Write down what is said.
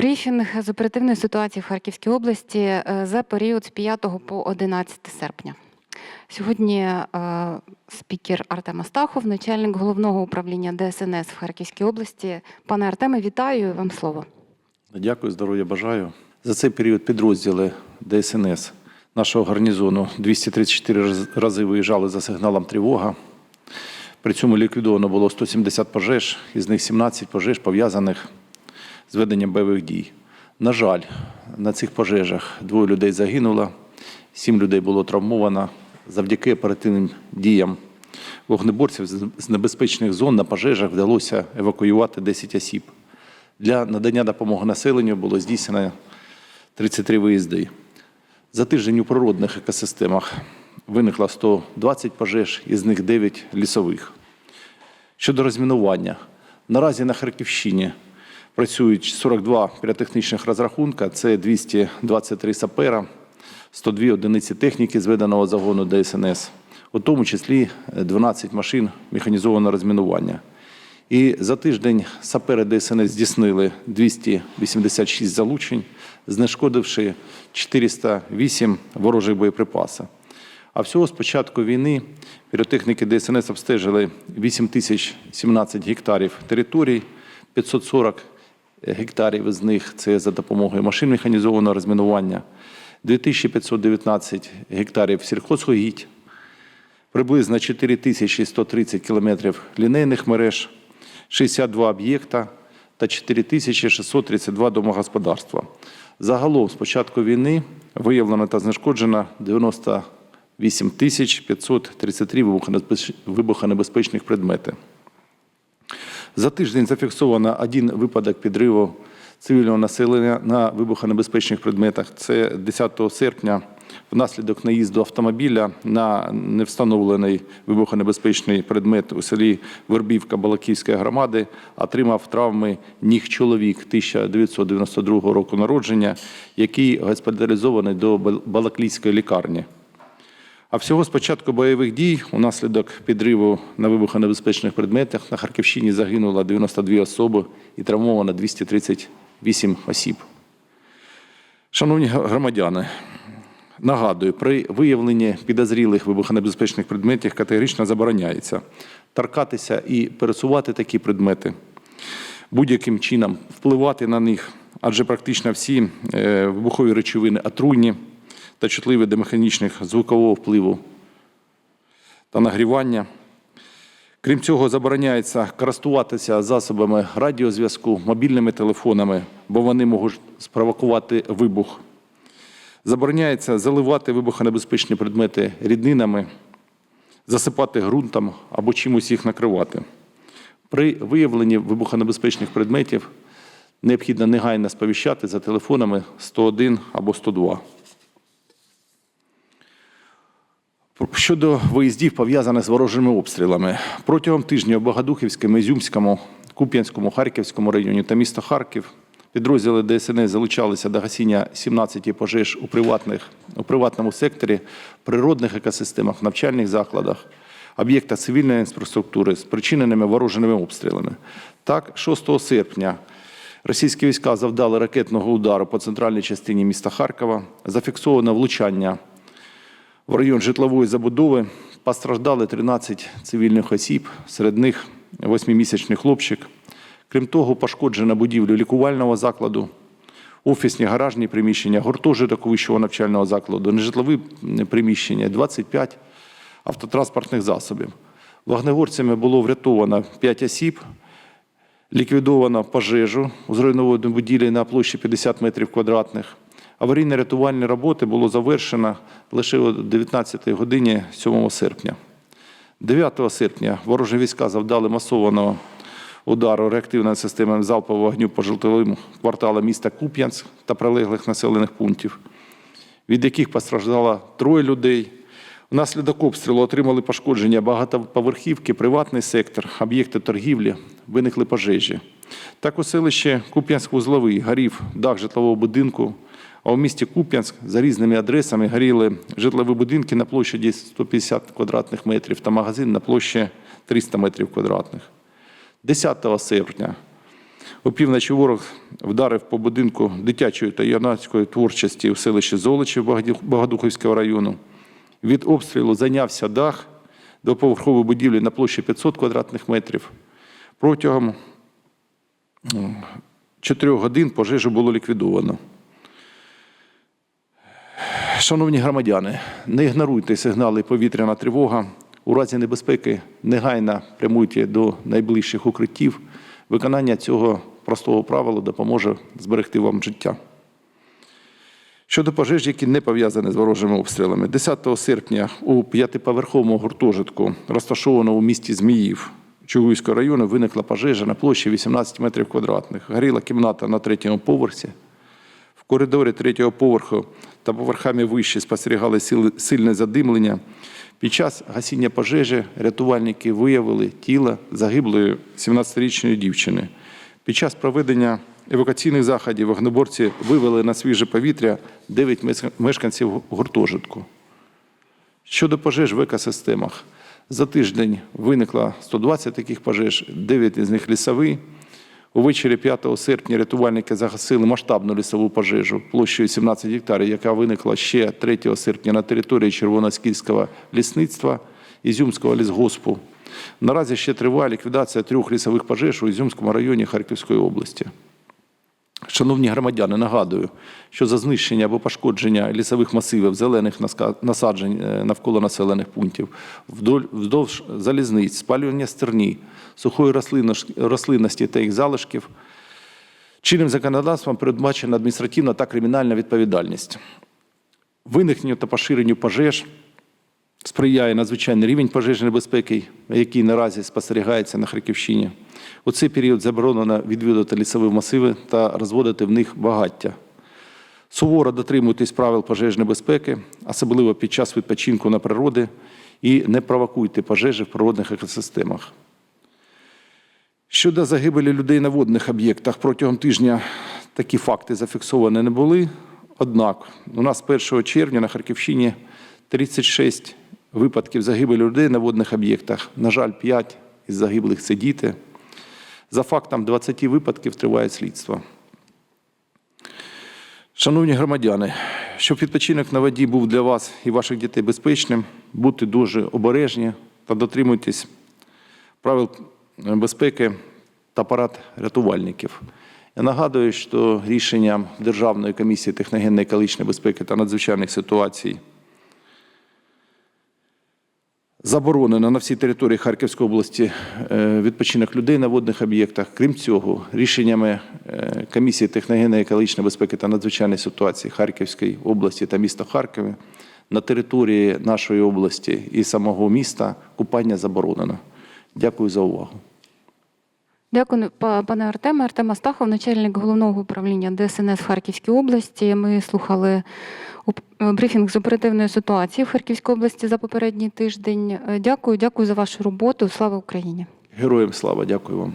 Брифінг з оперативної ситуації в Харківській області е, за період з 5 по 11 серпня. Сьогодні е, спікер Артем Астахов, начальник головного управління ДСНС в Харківській області. Пане Артеме, вітаю вам слово. Дякую, здоров'я бажаю. За цей період підрозділи ДСНС нашого гарнізону 234 раз- рази виїжджали за сигналом тривога. При цьому ліквідовано було 170 пожеж, із них 17 пожеж пов'язаних з веденням бойових дій. На жаль, на цих пожежах двоє людей загинуло, сім людей було травмовано. Завдяки оперативним діям вогнеборців з- небезпечних зон на пожежах вдалося евакуювати 10 осіб. Для надання допомоги населенню було здійснено 33 виїзди. За тиждень у природних екосистемах виникло 120 пожеж, із них 9 лісових. Щодо розмінування, наразі на Харківщині працюють 42 піротехнічних розрахунка, це 223 сапера, 102 одиниці техніки зведеного загону ДСНС, у тому числі е, 12 машин механізованого розмінування. І за тиждень сапери ДСНС здійснили 286 залучень, знешкодивши 408 ворожих боєприпасів. А всього з початку війни піротехніки ДСНС обстежили 8017 гектарів територій, 540 гектарів із них це за допомогою машин механізованого розмінування, 2519 гектарів сільхозгогідь, приблизно 4130 кілометрів лінейних мереж, 62 об'єкта та 4632 домогосподарства. Загалом з початку війни виявлено та знешкоджено 98 тисяч 533 вибухонебезпеч- вибухонебезпечних предмети. За тиждень зафіксовано один випадок підриву цивільного населення на вибухонебезпечних предметах. Це 10 серпня внаслідок наїзду автомобіля на невстановлений вибухонебезпечний предмет у селі Вербівка Балаківської громади отримав травми ніг чоловік 1992 року народження, який госпіталізований до Бал- Балаклійської лікарні. А всього з початку бойових дій унаслідок підриву на вибухонебезпечних предметах на Харківщині загинуло 92 особи і травмовано 238 осіб. Шановні громадяни, нагадую, при виявленні підозрілих вибухонебезпечних предметів категорично забороняється торкатися і пересувати такі предмети, будь-яким чином впливати на них, адже практично всі е, вибухові речовини отруйні та чутливі до механічних звукового впливу та нагрівання. Крім цього, забороняється користуватися засобами радіозв'язку, мобільними телефонами, бо вони можуть спровокувати вибух. Забороняється заливати вибухонебезпечні предмети ріднинами, засипати ґрунтом або чимось їх накривати. При виявленні вибухонебезпечних предметів необхідно негайно сповіщати за телефонами 101 або 102. Щодо виїздів, пов'язаних з ворожими обстрілами, протягом тижня у Богодухівському, Ізюмському, Куп'янському, Харківському районі та міста Харків підрозділи ДСНС залучалися до гасіння 17 пожеж у, приватних, у приватному секторі, природних екосистемах, навчальних закладах, об'єктах цивільної інфраструктури, спричиненими ворожими обстрілами. Так, 6 серпня російські війська завдали ракетного удару по центральній частині міста Харкова, зафіксовано влучання в район житлової забудови постраждали 13 цивільних осіб, серед них 8-місячний хлопчик. Крім того, пошкоджено будівлю лікувального закладу, офісні гаражні приміщення, гуртожиток вищого навчального закладу, нежитлові приміщення, 25 автотранспортних засобів. Вогнегорцями було врятовано 5 осіб, ліквідовано пожежу у зруйнованій будівлі на площі 50 метрів квадратних. Аварійно-рятувальні роботи було завершено лише о 19 годині 7 серпня. 9 серпня ворожі війська завдали масованого удару реактивними системами залпового вогню по житловим кварталам міста Куп'янськ та прилеглих населених пунктів, від яких постраждало троє людей. Внаслідок обстрілу отримали пошкодження багатоповерхівки, приватний сектор, об'єкти торгівлі, виникли пожежі. Так у селищі Куп'янськ-Вузловий горів дах житлового будинку, а у місті Куп'янськ за різними адресами горіли житлові будинки на площі 150 квадратних метрів та магазин на площі 300 метрів квадратних. 10 серпня Опівночі ворог вдарив по будинку дитячої та юнацької творчості в селищі Золочів Богодухівського району. Від обстрілу зайнявся дах двоповерхової будівлі на площі 500 квадратних метрів. Протягом м, чотирьох годин пожежу було ліквідовано. Шановні громадяни, не ігноруйте сигнали повітряна тривога. У разі небезпеки негайно прямуйте до найближчих укриттів. Виконання цього простого правила допоможе зберегти вам життя. Щодо пожеж, які не пов'язані з ворожими обстрілами, 10 серпня у п'ятиповерховому гуртожитку, розташованому у місті Зміїв Чугуйського району, виникла пожежа на площі 18 метрів квадратних. Горіла кімната на третьому поверсі. В коридорі третього поверху та поверхами вище спостерігали сильне задимлення. Під час гасіння пожежі рятувальники виявили тіло загиблої 17-річної дівчини. Під час проведення евакуаційних заходів вогнеборці вивели на свіже повітря 9 мешканців гуртожитку. Щодо пожеж в екосистемах, за тиждень виникло 120 таких пожеж, 9 із них лісові. Увечері 5 серпня рятувальники загасили масштабну лісову пожежу площею 17 гектарів, яка виникла ще 3 серпня на території Червоноскільського лісництва Ізюмського лісгоспу. Наразі ще триває ліквідація трьох лісових пожеж у Ізюмському районі Харківської області. Шановні громадяни, нагадую, що за знищення або пошкодження лісових масивів, зелених насаджень е, навколо населених пунктів, вздовж залізниць, спалювання стерні, сухої рослинності та їх залишків, чинним законодавством передбачена адміністративна та кримінальна відповідальність. Виникненню та поширенню пожеж сприяє надзвичайний рівень пожежної безпеки, який наразі спостерігається на Харківщині. У цей період заборонено відвідувати лісові масиви та розводити в них багаття. Суворо дотримуйтесь правил пожежної безпеки, особливо під час відпочинку на природі, і не провокуйте пожежі в природних екосистемах. Щодо загибелі людей на водних об'єктах, протягом тижня такі факти зафіксовані не були. Однак у нас 1 червня на Харківщині 36 випадків загибелі людей на водних об'єктах. На жаль, 5 із загиблих це діти. За фактом 20 випадків триває слідство. Шановні громадяни, щоб відпочинок на воді був для вас і ваших дітей безпечним, будьте дуже обережні та дотримуйтесь правил безпеки та парад рятувальників. Я нагадую, що рішенням Державної комісії техногенної екологічної безпеки та надзвичайних ситуацій заборонено на всій території Харківської області е, відпочинок людей на водних об'єктах. Крім цього, рішеннями е, комісії техногенної екологічної безпеки та надзвичайної ситуації Харківської області та міста Харкові на території нашої області і самого міста купання заборонено. Дякую за увагу. Дякую, па- пане Артеме. Артем Астахов, начальник головного управління ДСНС в Харківській області. Ми слухали оп- брифінг з оперативної ситуації в Харківській області за попередній тиждень. Е, Дякую, дякую за вашу роботу. Слава Україні! Героям слава, дякую вам.